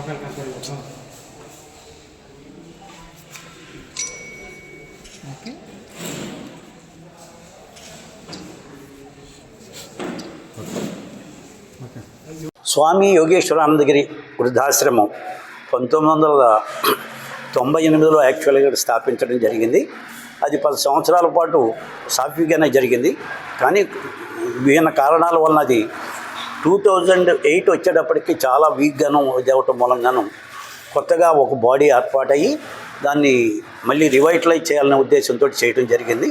మోకాలు కట్టాలి ఓకే స్వామి యోగేశ్వరానందగిరి వృద్ధాశ్రమం పంతొమ్మిది వందల తొంభై ఎనిమిదిలో యాక్చువల్గా స్థాపించడం జరిగింది. అది పది సంవత్సరాల పాటు సాఫీగానే జరిగింది. కానీ విభిన్న కారణాల వలన అది టూ థౌజండ్ ఎయిట్ వచ్చేటప్పటికి చాలా వీక్గాను ఇదవటం మూలంగాను కొత్తగా ఒక బాడీ ఏర్పాటయ్యి దాన్ని మళ్ళీ రివైటలైజ్ చేయాలనే ఉద్దేశంతో చేయడం జరిగింది.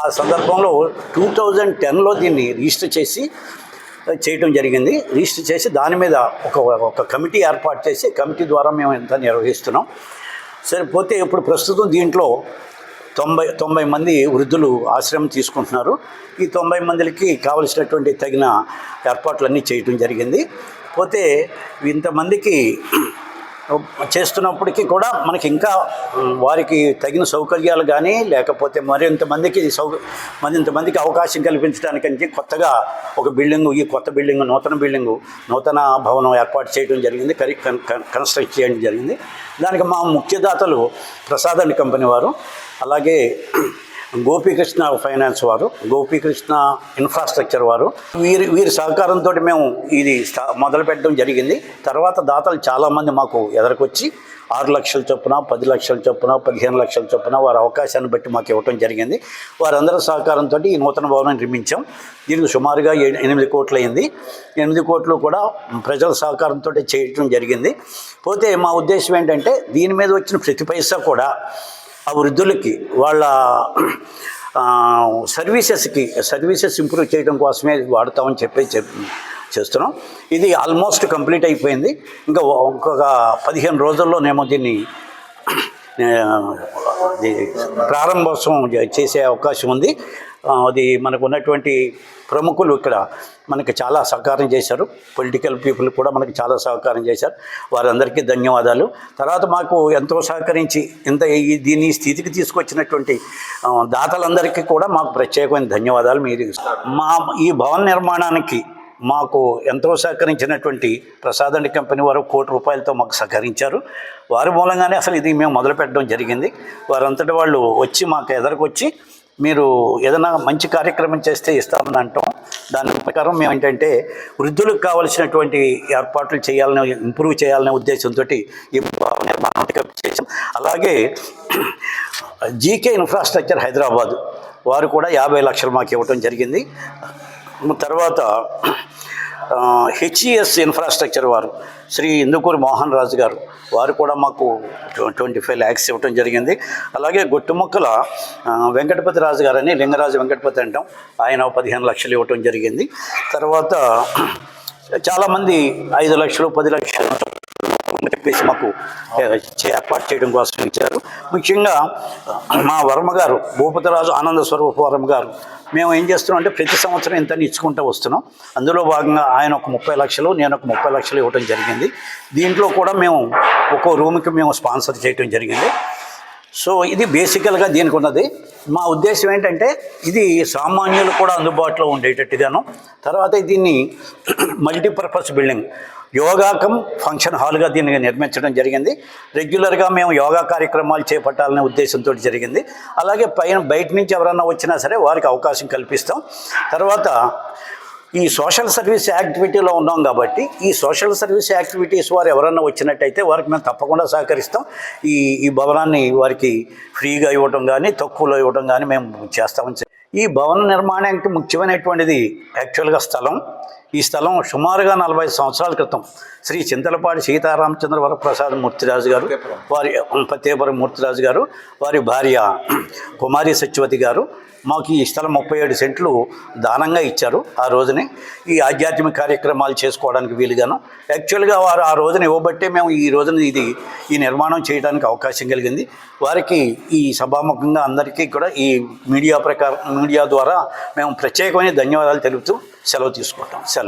ఆ సందర్భంలో టూ థౌజండ్ టెన్లో దీన్ని రిజిస్టర్ చేసి చేయటం జరిగింది. రిజిస్టర్ చేసి దాని మీద ఒక ఒక కమిటీ ఏర్పాటు చేసి కమిటీ ద్వారా మేము ఎంత నిర్వహిస్తున్నాం. సరిపోతే ఇప్పుడు ప్రస్తుతం దీంట్లో తొంభై తొంభై మంది వృద్ధులు ఆశ్రమం తీసుకుంటున్నారు. ఈ తొంభై మందికి కావలసినటువంటి తగిన ఏర్పాట్లన్నీ చేయటం జరిగింది. పోతే ఇంతమందికి చేస్తున్నప్పటికీ కూడా మనకి ఇంకా వారికి తగిన సౌకర్యాలు కానీ లేకపోతే మరింతమందికి సౌ మరింతమందికి అవకాశం కల్పించడానికంటే కొత్తగా ఒక బిల్డింగు ఈ కొత్త బిల్డింగ్ నూతన బిల్డింగు నూతన భవనం ఏర్పాటు చేయడం జరిగింది. కరి కన్- కన్స్ట్రక్ట్ చేయడం జరిగింది. దానికి మా ముఖ్యదాతలు ప్రసాద్ అండ్ కంపెనీ వారు. అలాగే గోపీకృష్ణ ఫైనాన్స్ వారు గోపీకృష్ణ ఇన్ఫ్రాస్ట్రక్చర్ వారు. వీరి వీరి సహకారంతో మేము ఇది మొదలు పెట్టడం జరిగింది. తర్వాత దాతలు చాలామంది మాకు ఎదరికొచ్చి ఆరు లక్షల చొప్పున పది లక్షల చొప్పున పదిహేను లక్షల చొప్పున వారి అవకాశాన్ని బట్టి మాకు ఇవ్వటం జరిగింది. వారందరి సహకారంతో ఈ నూతన భవనం నిర్మించాం. దీనికి సుమారుగా ఎనిమిది కోట్లు అయింది ఎనిమిది కోట్లు కూడా ప్రజల సహకారంతో చేయటం జరిగింది. పోతే మా ఉద్దేశం ఏంటంటే దీని మీద వచ్చిన ప్రతి పైసా కూడా ఆ వృద్ధులకి వాళ్ళ సర్వీసెస్కి సర్వీసెస్ ఇంప్రూవ్ చేయడం కోసమే వాడతామని చెప్పి చెప్ చేస్తున్నాం. ఇది ఆల్మోస్ట్ కంప్లీట్ అయిపోయింది. ఇంకా ఇంకొక పదిహేను రోజుల్లోనేమో దీన్ని ప్రారంభోత్సవం చేసే అవకాశం ఉంది. అది మనకు ఉన్నటువంటి ప్రముఖులు ఇక్కడ మనకి చాలా సహకారం చేశారు. పొలిటికల్ పీపుల్ కూడా మనకి చాలా సహకారం చేశారు. వారందరికీ ధన్యవాదాలు. తర్వాత మాకు ఎంతో సహకరించి ఇంత ఈ దీన్ని ఈ స్థితికి తీసుకొచ్చినటువంటి దాతలందరికీ కూడా మాకు ప్రత్యేకమైన ధన్యవాదాలు మీరు మా ఈ భవన నిర్మాణానికి మాకు ఎంతో సహకరించినటువంటి ప్రసాదండి కంపెనీ వారు కోటి రూపాయలతో మాకు సహకరించారు. వారి మూలంగానే అసలు ఇది మేము మొదలు పెట్టడం జరిగింది. వారంతటి వాళ్ళు వచ్చి మాకు ఎదురుకొచ్చి మీరు ఏదైనా మంచి కార్యక్రమం చేస్తే ఇస్తామని అంటాం. దాని ప్రకారం మేము ఏంటంటే వృద్ధులకు కావలసినటువంటి ఏర్పాట్లు చేయాలని ఇంప్రూవ్ చేయాలనే ఉద్దేశంతో ఈ నిర్మాణం చేసాం అలాగే జీకే ఇన్ఫ్రాస్ట్రక్చర్ హైదరాబాద్ వారు కూడా యాభై లక్షలు మాకు ఇవ్వటం జరిగింది. తర్వాత హెచ్ఈఎస్ ఇన్ఫ్రాస్ట్రక్చర్ వారు శ్రీ ఇందుకూరి మోహన్ రాజు గారు వారు కూడా మాకు ట్వంటీ ఫైవ్ ల్యాక్స్ ఇవ్వటం జరిగింది. అలాగే గొట్టుముక్కల వెంకటపతి రాజు గారని లింగరాజు వెంకటపతి అంటాం ఆయన పదిహేను లక్షలు ఇవ్వటం జరిగింది. తర్వాత చాలామంది ఐదు లక్షలు పది లక్షలు అని చెప్పేసి మాకు ఏర్పాటు చేయడం కోసం ఇచ్చారు. ముఖ్యంగా మా వర్మ గారు భూపతిరాజు ఆనంద స్వరూప వర్మ గారు మేము ఏం చేస్తున్నాం అంటే ప్రతి సంవత్సరం ఇంత ఇచ్చుకుంటూ వస్తున్నాం. అందులో భాగంగా ఆయన ఒక ముప్పై లక్షలు నేను ఒక ముప్పై లక్షలు ఇవ్వడం జరిగింది. దీంట్లో కూడా మేము ఒక్కో రూమ్కి మేము స్పాన్సర్ చేయడం జరిగింది. సో ఇది బేసికల్గా దీనికి ఉన్నది మా ఉద్దేశం ఏంటంటే ఇది సామాన్యులు కూడా అందుబాటులో ఉండేటట్టుగాను తర్వాత దీన్ని మల్టీపర్పస్ బిల్డింగ్ యోగాకం ఫంక్షన్ హాల్గా దీన్ని నిర్మించడం జరిగింది. రెగ్యులర్గా మేము యోగా కార్యక్రమాలు చేపట్టాలనే ఉద్దేశంతో జరిగింది. అలాగే పైన బయట నుంచి ఎవరన్నా వచ్చినా సరే వారికి అవకాశం కల్పిస్తాం. తర్వాత ఈ సోషల్ సర్వీస్ యాక్టివిటీలో ఉన్నాం కాబట్టి ఈ సోషల్ సర్వీస్ యాక్టివిటీస్ వారు ఎవరన్నా వచ్చినట్టయితే వారికి మేము తప్పకుండా సహకరిస్తాం. ఈ ఈ భవనాన్ని వారికి ఫ్రీగా ఇవ్వటం కానీ తక్కువలో ఇవ్వటం కానీ మేము చేస్తామని ఈ భవన నిర్మాణానికి ముఖ్యమైనటువంటిది యాక్చువల్గా స్థలం. ఈ స్థలం సుమారుగా నలభై సంవత్సరాల క్రితం శ్రీ చింతలపాటి సీతారామచంద్ర వరప్రసాద్ మూర్తిరాజు గారు వారి పత్తేపురం మూర్తిరాజు గారు వారి భార్య కుమారి సత్యవతి గారు మాకు ఈ స్థలం ముప్పై ఏడు సెంట్లు దానంగా ఇచ్చారు ఆ రోజునే. ఈ ఆధ్యాత్మిక కార్యక్రమాలు చేసుకోవడానికి వీలుగాను. యాక్చువల్గా వారు ఆ రోజున ఇవ్వబట్టే మేము ఈ రోజున ఇది ఈ నిర్మాణం చేయడానికి అవకాశం కలిగింది. వారికి ఈ సభాముఖంగా అందరికీ కూడా ఈ మీడియా ప్రకారం మీడియా ద్వారా మేము ప్రత్యేకమైన ధన్యవాదాలు తెలుపుతూ సెలవు తీసుకుంటాం. సెలవు.